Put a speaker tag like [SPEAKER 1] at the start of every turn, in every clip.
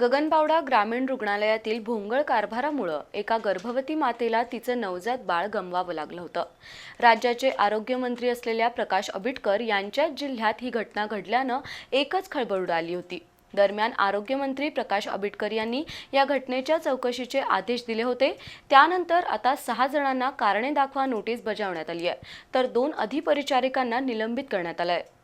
[SPEAKER 1] गगनबावडा ग्रामीण रुग्णालयातील भोंगळ कारभारामुळं एका गर्भवती मातेला तिचं नवजात बाळ गमवावं लागलं होतं. राज्याचे आरोग्यमंत्री असलेल्या प्रकाश आंबेडकर यांच्याच जिल्ह्यात ही घटना घडल्यानं एकच खळबळ उडाली होती. दरम्यान आरोग्यमंत्री प्रकाश आबिटकर यांनी या घटनेच्या चौकशीचे आदेश दिले होते. त्यानंतर आता सहा जणांना कारणे दाखवा नोटीस बजावण्यात आली आहे तर दोन अधिपरिचारिकांना निलंबित करण्यात आलं आहे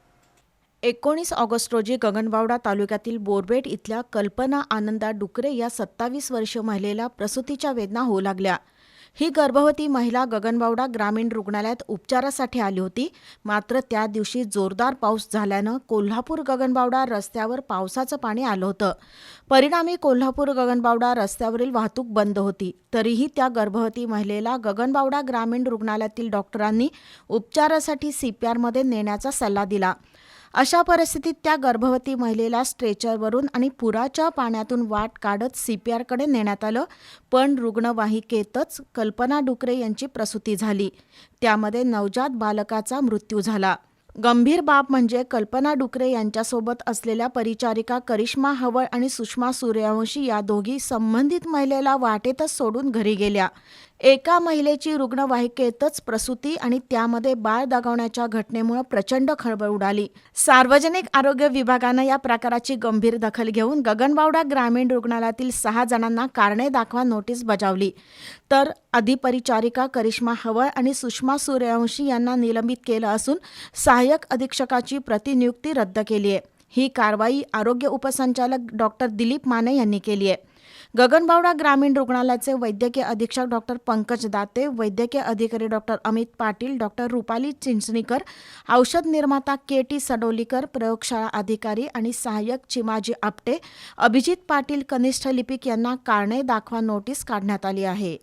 [SPEAKER 2] एकोणीस ऑगस्ट रोजी गगनबावडा तालुक्यातील बोरबेट इथल्या कल्पना आनंदा डुकरे या सत्तावीस वर्षीय महिलेला प्रसूतीच्या वेदना होऊ लागल्या. ही गर्भवती महिला गगनबावडा ग्रामीण रुग्णालयात उपचारासाठी आली होती. मात्र त्या दिवशी जोरदार पाऊस झाल्यानं कोल्हापूर गगनबावडा रस्त्यावर पावसाचं पाणी आलं होतं. परिणामी कोल्हापूर गगनबावडा रस्त्यावरील वाहतूक बंद होती. तरीही त्या गर्भवती महिलेला गगनबावडा ग्रामीण रुग्णालयातील डॉक्टरांनी उपचारासाठी सीपीआरमध्ये नेण्याचा सल्ला दिला. अशा परिस्थितीत त्या गर्भवती महिलेला स्ट्रेचरवरून आणि पुराच्या पाण्यातून वाट काढत सी पी आरकडे नेण्यात आलं पण रुग्णवाहिकेतच कल्पना डुकरे यांची प्रसूती झाली. त्यामध्ये नवजात बालकाचा मृत्यू झाला. गंभीर बाब म्हणजे कल्पना डुकरे यांच्यासोबत असलेल्या परिचारिका करिश्मा हवळ आणि सुषमा सूर्यवंशी या दोघी संबंधित महिलेला वाटेतच सोडून घरी गेल्या. एका महिलेची रुग्णवाहिकेतच प्रसूती आणि त्यामध्ये बाळ दगावण्याच्या घटनेमुळे प्रचंड खळबळ उडाली. सार्वजनिक आरोग्य विभागानं या प्रकाराची गंभीर दखल घेऊन गगनबावडा ग्रामीण रुग्णालयातील सहा जणांना कारणे दाखवा नोटीस बजावली. तर अधिपरिचारिका करिश्मा हवळ आणि सुषमा सूर्यवंशी यांना निलंबित केलं असून सहाय्यक अधीक्षकाची प्रतिनियुक्ती रद्द केली आहे ही कारवाई आरोग्य उपसंचालक डॉक्टर दिलीप माने यांनी केली आहे गगनबावडा ग्रामीण रुग्णालयाचे वैद्यकीय अधीक्षक डॉक्टर पंकज दाते वैद्यकीय अधिकारी डॉक्टर अमित पाटील डॉक्टर रुपाली चिंचणीकर औषध निर्माता के टी सडोलीकर प्रयोगशाळा अधिकारी आणि सहाय्यक चिमाजी आपटे अभिजित पाटील कनिष्ठ लिपिक यांना कारणे दाखवा नोटीस काढण्यात आली आहे.